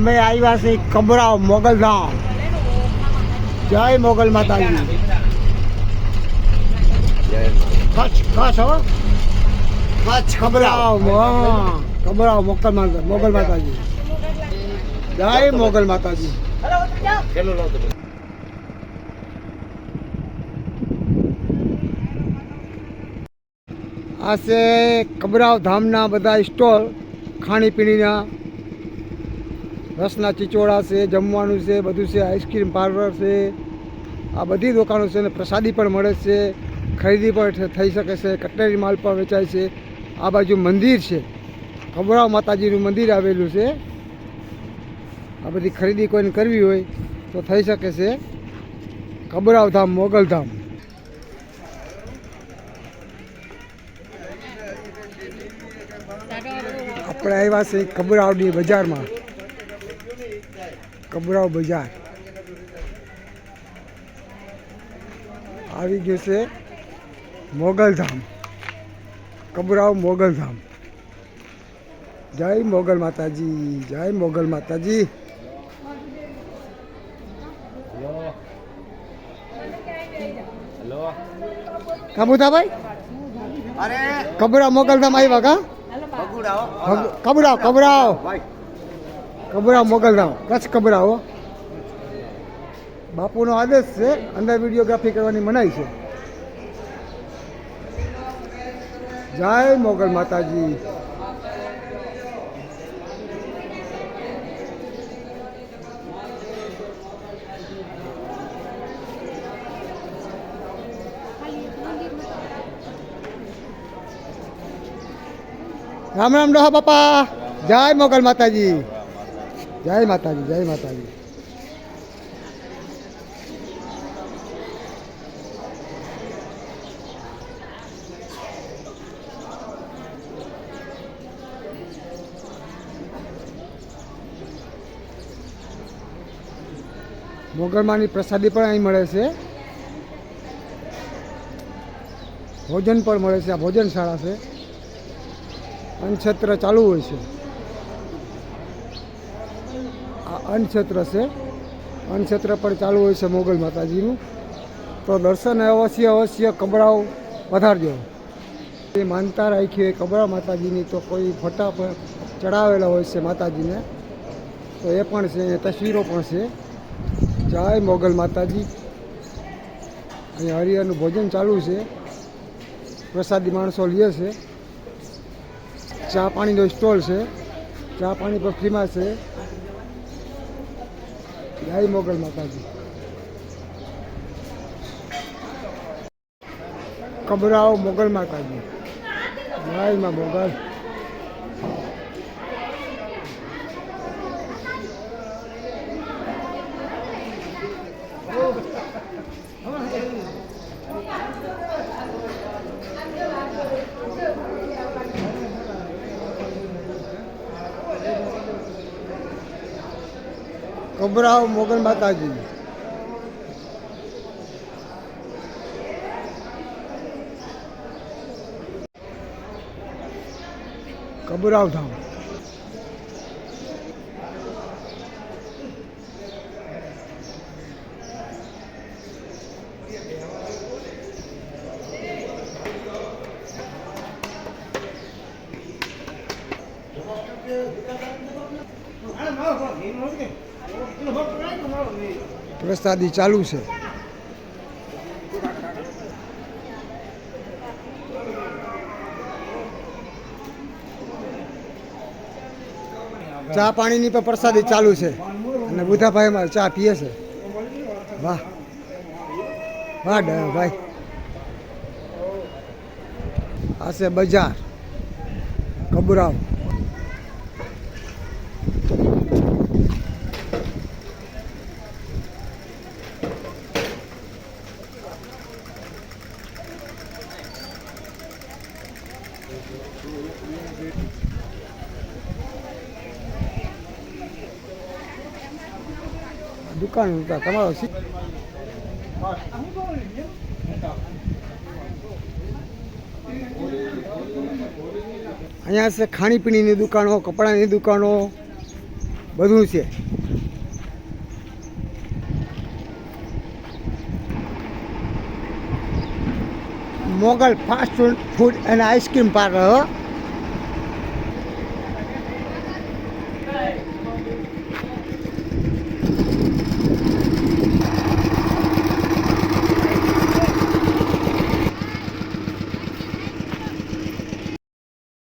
અમે આવ્યા છે કબરાવ મોગલધામ. જય મોગલ માતાજી. કચ્છ કચ્છ હો. કચ્છ કબરાવ કબરાવ મોગલ માતા મોગલ માતાજી. જય મોગલ માતાજી. આ છે કબરાવ ધામના બધા સ્ટોલ, ખાણીપીણીના. રસના ચીચોડા છે, જમવાનું છે, બધું છે, આઈસ્ક્રીમ પાર્લર છે. આ બધી દુકાનો છે અને પ્રસાદી પણ મળે છે. ખરીદી પણ થઈ શકે છે. કટલેરી માલ પણ વેચાય છે. આ બાજુ મંદિર છે. કબરાવ માતાજીનું મંદિર આવેલું છે. આ બધી ખરીદી કોઈને કરવી હોય તો થઈ શકે છે. કબરાવ ધામ મોગલધામ આપણે આવ્યા છે કબરાવની બજારમાં. કબરાવ બજાર આવી ગયું છે મોગલધામ કબરાવ મોગલધામ જય મોગલ માતાજી જય મોગલ માતાજી કાબુતાભાઈ અરે કબરાવ મોગલધામ આવ્યા કા બગુડાઓ ભગ- કબરાવ કબરાવ કબરાવ મોગલરાવ કચ્છ કબરાઓ. બાપુનો આદેશ છે, અંદર વિડીયોગ્રાફી કરવાની મનાઈ છે. જય મોગલ માતાજી. રામ રામ ડોહા બાપા. જય મોગલ માતાજી. જય માતાજી જય માતાજી. મોગરમાની પ્રસાદી પણ અહીં મળે છે. ભોજન પણ મળે છે, આ ભોજનશાળા છે. અન્નક્ષેત્ર ચાલુ હોય છે આ અન્નક્ષેત્ર છે. અન્નક્ષેત્ર પણ ચાલુ હોય છે મોગલ માતાજીનું. તો દર્શન અવશ્ય અવશ્ય કબરાવ વધારજો. એ માનતા રાખી હોય કબરા માતાજીની તો કોઈ ફોટા પણ ચડાવેલા હોય છે માતાજીને. તો એ પણ છે તસવીરો પણ છે. જય મોગલ માતાજી. અહીં હરિહરનું ભોજન ચાલુ છે. પ્રસાદી માણસો લે છે. ચા પાણીનો સ્ટોલ છે. ચા પાણી પણ ફ્રીમાં છે. જય મોગલ માતાજી. કબરાઓ મોગલ માતાજી. જય માં મોગલ. કબરાઓ મોગલ માતાજી. કબરાવ ધામ પ્રસાદી ચાલુ છે. ચા પાણીની પણ પ્રસાદી ચાલુ છે. અને બુધાભાઈ અમારે ચા પીએ છે. વાહ. વાહ ભાઈ. આ બજાર. કબરાવ. દુકાન તમારો અહીંયા છે ખાણીપીણીની દુકાનો, કપડાની દુકાનો, બધું છે. મોગલ ફાસ્ટ ફૂડ અને આઈસ્ક્રીમ પાર્લર